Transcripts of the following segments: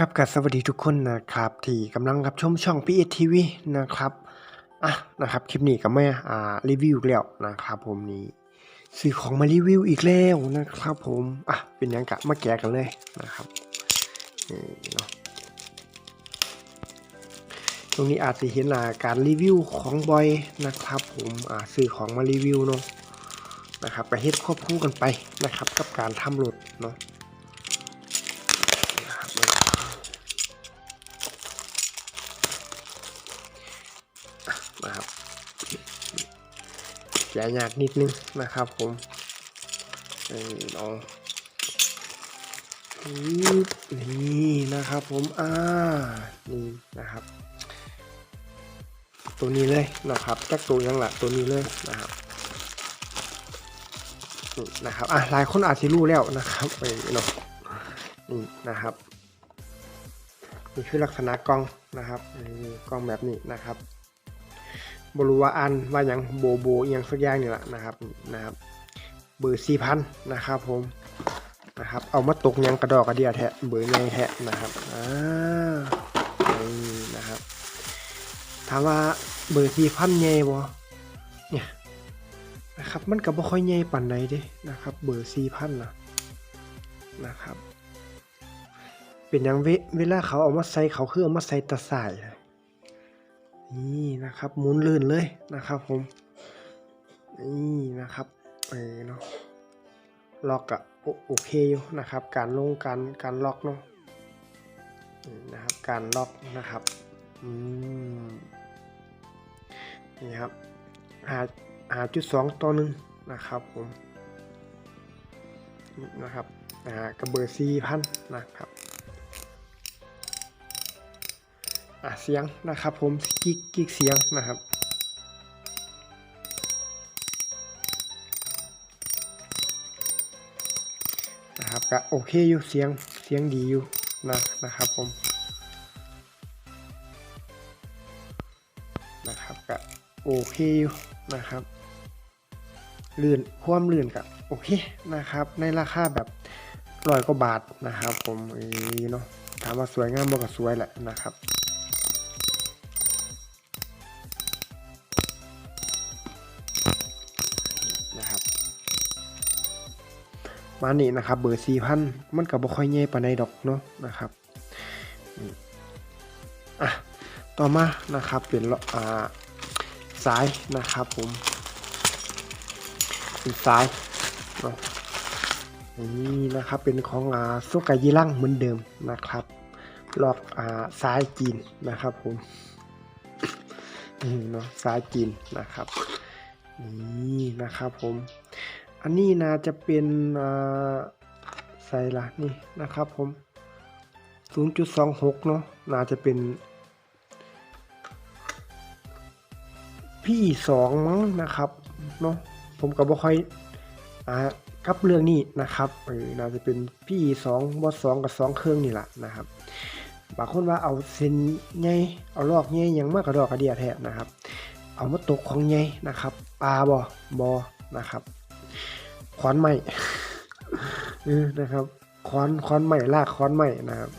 ครับกับสวัสดีทุกคนนะครับ ที่กำลังรับชมช่อง p ี TV นะครับอะนะครับคลิปนี้ก็ไม่อ่ารีวิวอีกแล้วนะครับผมนี่ซื้อของมารีวิวอีกแล้วนะครับผมอะเป็นยังกะมาแกะกันเลยนะครับนี่เนาะตรงนี้อาจจะเห็นอาการรีวิวของบอยนะครับ ผมอ่าซื้อของมารีวิวเนาะนะครับก็เฮ็ดควบคู่กันไปนะครับ กับการทำรถเนาะ นะครับแกะยากนิดนึงนะครับผมเออลองนี่นะครับผมอ่านี่นะครับ ตัวนี้เลยนะครับจักตัวยังหละตัวนี้เลยนะครับนะครับอะหลายคนอาจจะรู้แล้วนะครับเออเนาะนี่นะครับนี่คือลักษณะกล้องนะครับกล้องแบบนี้นะครับ บรูว่าอันว่าอย่างโบโบอย่างสักอย่างนี่แหละนะครับนะครับเบอร์สี่พันนะครับผมนะครับเอามาตกยังกระดอกกระเดียแทะเบอร์ใหญ่แทะนะครับอ่านี่นะครับถามว่าเบอร์สี่พันใหญ่บ่เนี่ยนะครับมันก็บ่ค่อยใหญ่ปานใดเด้นะครับ เบอร์สี่พันนะนะครับ เป็นอย่างเวเวลาเขาเอามาใส่เขาคือเอามาใส่ตะสายอะ นี่นะครับหมุนลื่นเลยนะครับผม นี่นะครับเออเนาะล็อกอะโอโอเคอยู่นะครับ การลงการการล็อกเนาะนะครับการล็อกนะครับอืมนี่ครับหาหาจุดสองต่อหนึ่งนะครับผมนี่นะครับอ่ากระเบอร์สี่พันนะครับ อะเสียงนะครับผมกิ๊กกิ๊กเสียงนะครับนะครับก็โอเคอยู่เสียงเสียงดีอยู่นะนะครับผมนะครับก็โอเคอยู่นะครับลื่นความลื่นก็โอเคนะครับในราคาแบบร้อยกว่าบาทนะครับผมเออเนาะถามว่าสวยงามบ่ก็สวยแหละนะครับ มานี่นะครับเบอร์สี่พันมันก็บ่ค่อยใหญ่ปานใดดอกเนาะนะครับอะต่อมานะครับเป็นล้ออ่าสายนะครับผมเป็นสายเนาะนี่นะครับเป็นของอ่าสุกายิลังเหมือนเดิมนะครับลอกอ่าสายจีนนะครับผมนี่เนาะสายจีนนะครับนี่นะครับผม อันนี้นะจะเป็นอ่าใส่ละนี่นะครับผม 0.26 เนาะน่าจะเป็น พี่สองมั้งนะครับเนาะผมก็บ่ค่อยอ่ากับเรื่องนี้นะครับเออน่าจะเป็นพี่สองบอสองกับสองเครื่องนี่แหละนะครับบางคนว่าเอาเส้นใหญ่เอาลอกใหญ่หยังมากกระดอกกระเดียแท้นะครับ เอามาตกของใหญ่นะครับปลาบ่บอนะครับ ขวานไม้เออนะครับขวานขวานไม้ลากขวานไม้นะครับ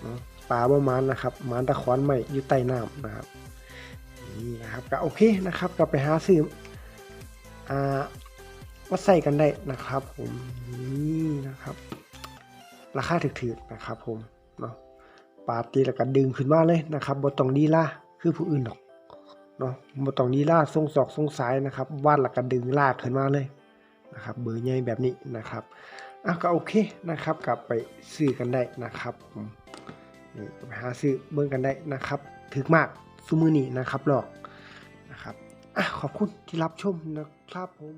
เนาปลาบ่มานนะครับมานแตะขวานไม้อยู่ใต้น้ำนะครับนี่นะครับก็โอเคนะครับก็ไปหาซื้ออ่ามาใส่กันได้นะครับผมนี่นะครับ ราคาถูกๆนะครับ ผมเนาะปาตีแล้วก็ดึงขึ้นมาเลยนะครับบ่ต้องดีล่าคือผู้อื่นดอกเนาะบ่ต้องลีล่าทรงศอกทรงสายนะครับวาดแล้วก็ดึงลากขึ้นมาเลย นะครับเบอร์ใหญ่แบบนี้นะครับอะก็โอเคนะครับ กลับไปซื้อกันได้นะครับผมนี่ไปหาซื้อเบิ้งกันได้นะครับถึกมากซูมือนี่นะครับหลอกนะครับอะขอบคุณที่รับชมนะครับผม